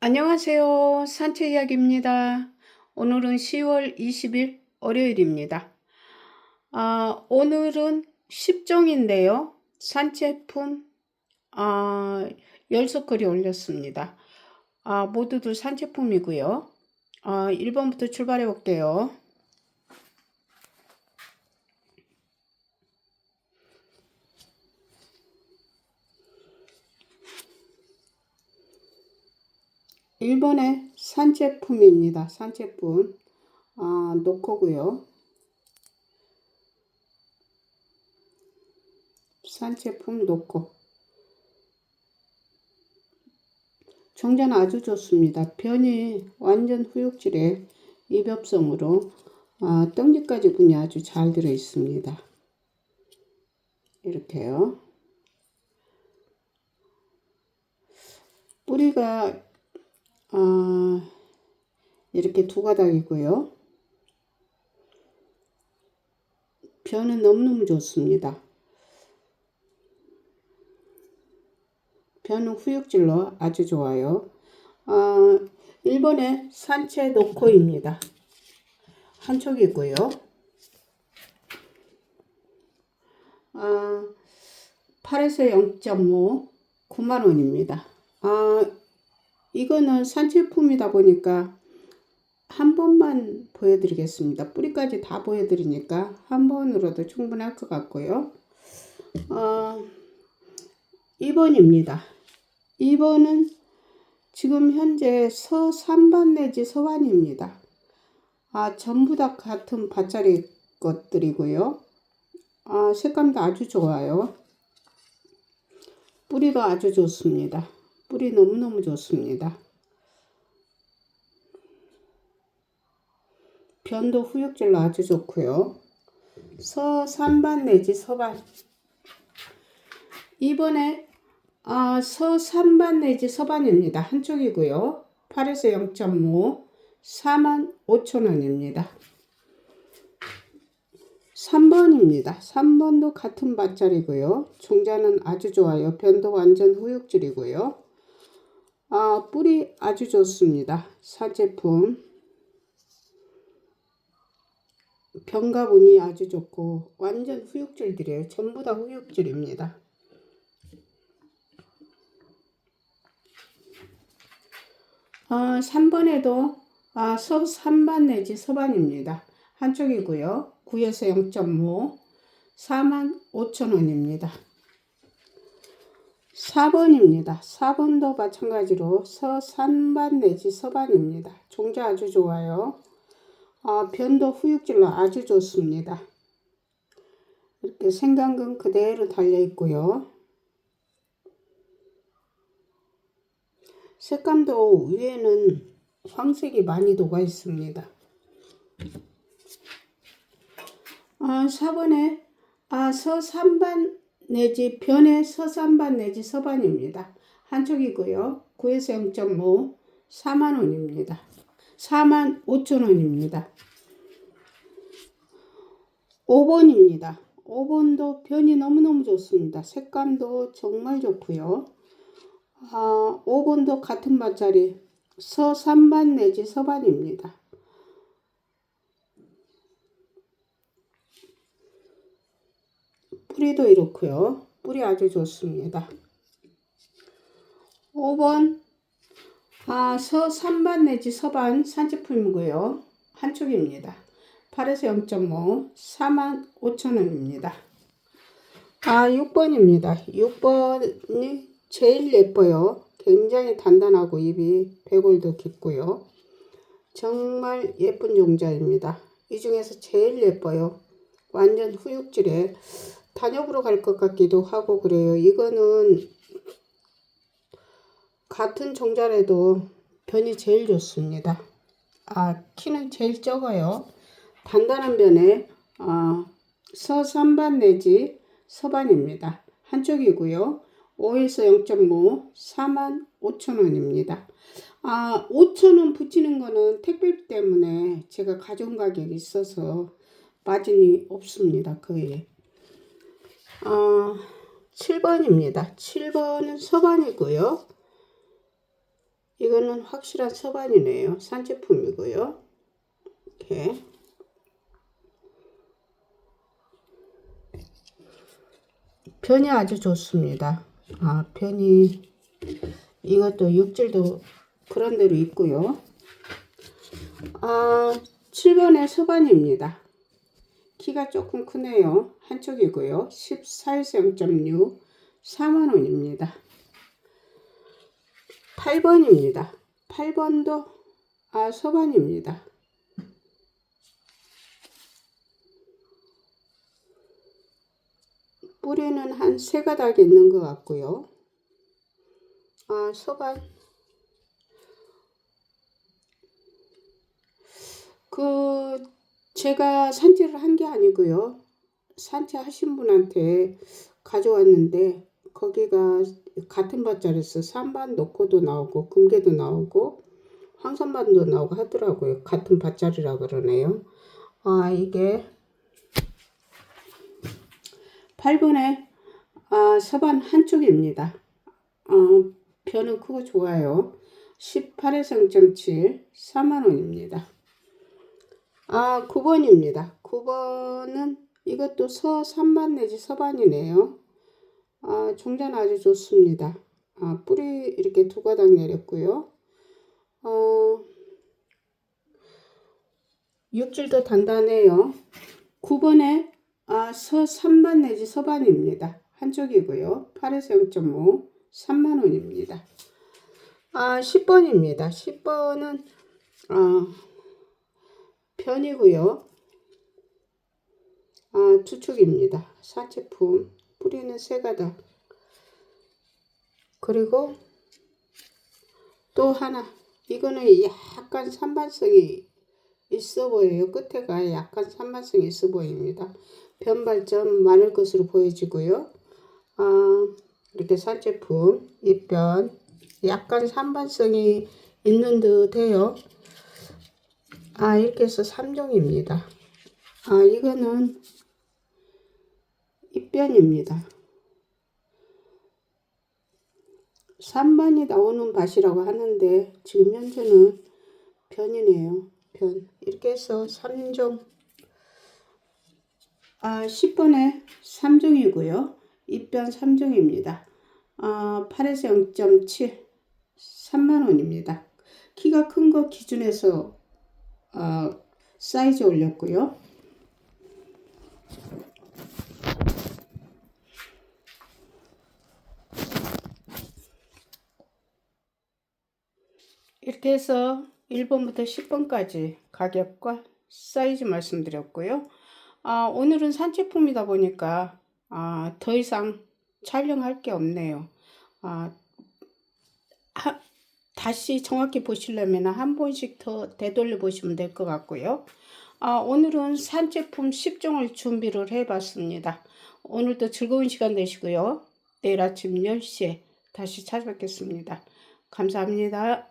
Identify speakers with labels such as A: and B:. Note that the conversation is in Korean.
A: 안녕하세요. 산책 이야기입니다. 오늘은 10월 20일 월요일입니다. 아, 오늘은 10종인데요. 산제품 아, 10석거리 올렸습니다. 아, 모두들 산제품이고요. 아, 1번부터 출발해 볼게요. 1번의 산제품입니다. 산제품 아, 노코고요. 산제품 노코 정자는 아주 좋습니다. 변이 완전 후육질의 입엽성으로 아, 떡잎까지 분이 아주 잘 들어 있습니다. 이렇게요. 뿌리가 아, 이렇게 두 가닥이고요. 변은 너무너무 좋습니다. 변은 후육질로 아주 좋아요. 아, 일본의 산채 노코입니다. 한 촉이고요. 아, 8에서 0.5 9만원입니다. 아, 이거는 산채품이다 보니까 한 번만 보여드리겠습니다. 뿌리까지 다 보여드리니까 한 번으로도 충분할 것 같고요. 어, 2번입니다. 2번은 지금 현재 서산반 내지 서반입니다. 아, 전부 다 같은 밭자리 것들이고요. 아, 색감도 아주 좋아요. 뿌리도 아주 좋습니다. 뿌리 너무너무 좋습니다. 변도 후육질로 아주 좋고요. 서산반 내지 서반 이번에 아, 서산반 내지 서반입니다. 한쪽이고요. 8에서 0.5 4만 5천원입니다. 3번입니다. 3번도 같은 밭자리고요. 종자는 아주 좋아요. 변도 완전 후육질이고요. 아, 뿌리 아주 좋습니다. 사제품. 병가분이 아주 좋고 완전 후육질들이에요. 전부 다 후육질입니다. 아, 3번에도 아, 서 3반 내지 서반입니다. 한쪽이고요. 9에서 0.5 4만 5천원입니다. 4번입니다. 4번도 마찬가지로 서산반 내지 서반입니다. 종자 아주 좋아요. 아, 변도 후육질로 아주 좋습니다. 이렇게 생강근 그대로 달려 있고요. 색감도 위에는 황색이 많이 녹아 있습니다. 아, 4번에 아, 서산반 내지 변의 서산반 내지 서반입니다. 한쪽이고요. 9에서 0.5 4만원입니다. 4만 5천원입니다. 5번입니다. 5번도 변이 너무너무 좋습니다. 색감도 정말 좋고요. 아, 5번도 같은 맛자리 서산반 내지 서반입니다. 뿌리도 이렇고요. 뿌리 아주 좋습니다. 5번 아, 서3반 내지 서반 산지품이고요. 한쪽입니다. 8에서 0.5 4만 5천원입니다. 아 6번입니다. 6번이 제일 예뻐요. 굉장히 단단하고 입이 배골도 깊고요. 정말 예쁜 종자입니다. 이 중에서 제일 예뻐요. 완전 후육질에 단엽으로 갈 것 같기도 하고 그래요. 이거는 같은 종자라도 변이 제일 좋습니다. 아, 키는 제일 적어요. 단단한 변에 어, 서산반 내지 서반입니다. 한쪽이고요. 5에서 0.5 4만 5천원입니다. 아, 5천원 붙이는 거는 택배 때문에 제가 가져온 가격이 있어서 마진이 없습니다. 거의. 어, 7번입니다. 7번은 서반이고요. 이거는 확실한 서반이네요. 산제품이고요. 이렇게. 편이 아주 좋습니다. 아, 편이 이것도 육질도 그런 대로 있고요. 아, 7번의 서반입니다. 키가 조금 크네요. 한쪽이고요. 14에서 0.6 4만원입니다. 8번입니다. 8번도 아, 서반입니다. 뿌리는 한 세 가닥 있는 것 같고요. 아, 서반. 그, 제가 산지를 한 게 아니고요. 산지 하신 분한테 가져왔는데, 거기가 같은 밭자리에서 산반 놓고도 나오고, 금괴도 나오고, 황산반도 나오고 하더라고요. 같은 밭자리라 그러네요. 아, 이게 8번에 아, 서반 한쪽입니다. 어, 변은 크고 좋아요. 18에서 0.7 4만원입니다. 아, 9번입니다. 9번은 이것도 서 3반 내지 서반이네요. 아, 종자는 아주 좋습니다. 아, 뿌리 이렇게 두 가닥 내렸고요. 어, 육질도 단단해요. 9번에 아, 서 3반 내지 서반입니다. 한쪽이고요. 8에서 0.5 3만원입니다. 아, 10번입니다. 10번은 아, 편이고요. 아, 투축입니다. 사체품 뿌리는 세 가닥. 그리고 또 하나 이거는 약간 산반성이 있어 보여요. 끝에가 약간 산반성이 있어 보입니다. 변발점 많을 것으로 보여지고요. 아, 이렇게 살제품 잎변 약간 산반성이 있는 듯 해요. 아, 이렇게 해서 3종입니다. 아, 이거는 잎변입니다. 3반이 나오는 밭이라고 하는데 지금 현재는 변이네요. 변. 이렇게 해서 3종 아, 10번에 3종이고요. 입변 3종입니다. 아, 8에서 0.7 3만원입니다. 키가 큰 거 기준에서 아, 사이즈 올렸고요. 이렇게 해서 1번부터 10번까지 가격과 사이즈 말씀드렸고요. 아, 오늘은 산제품이다 보니까 아, 더 이상 촬영할 게 없네요. 아, 하, 다시 정확히 보시려면 한 번씩 더 되돌려 보시면 될 것 같고요. 아, 오늘은 산제품 10종을 준비를 해봤습니다. 오늘도 즐거운 시간 되시고요. 내일 아침 10시에 다시 찾아뵙겠습니다. 감사합니다.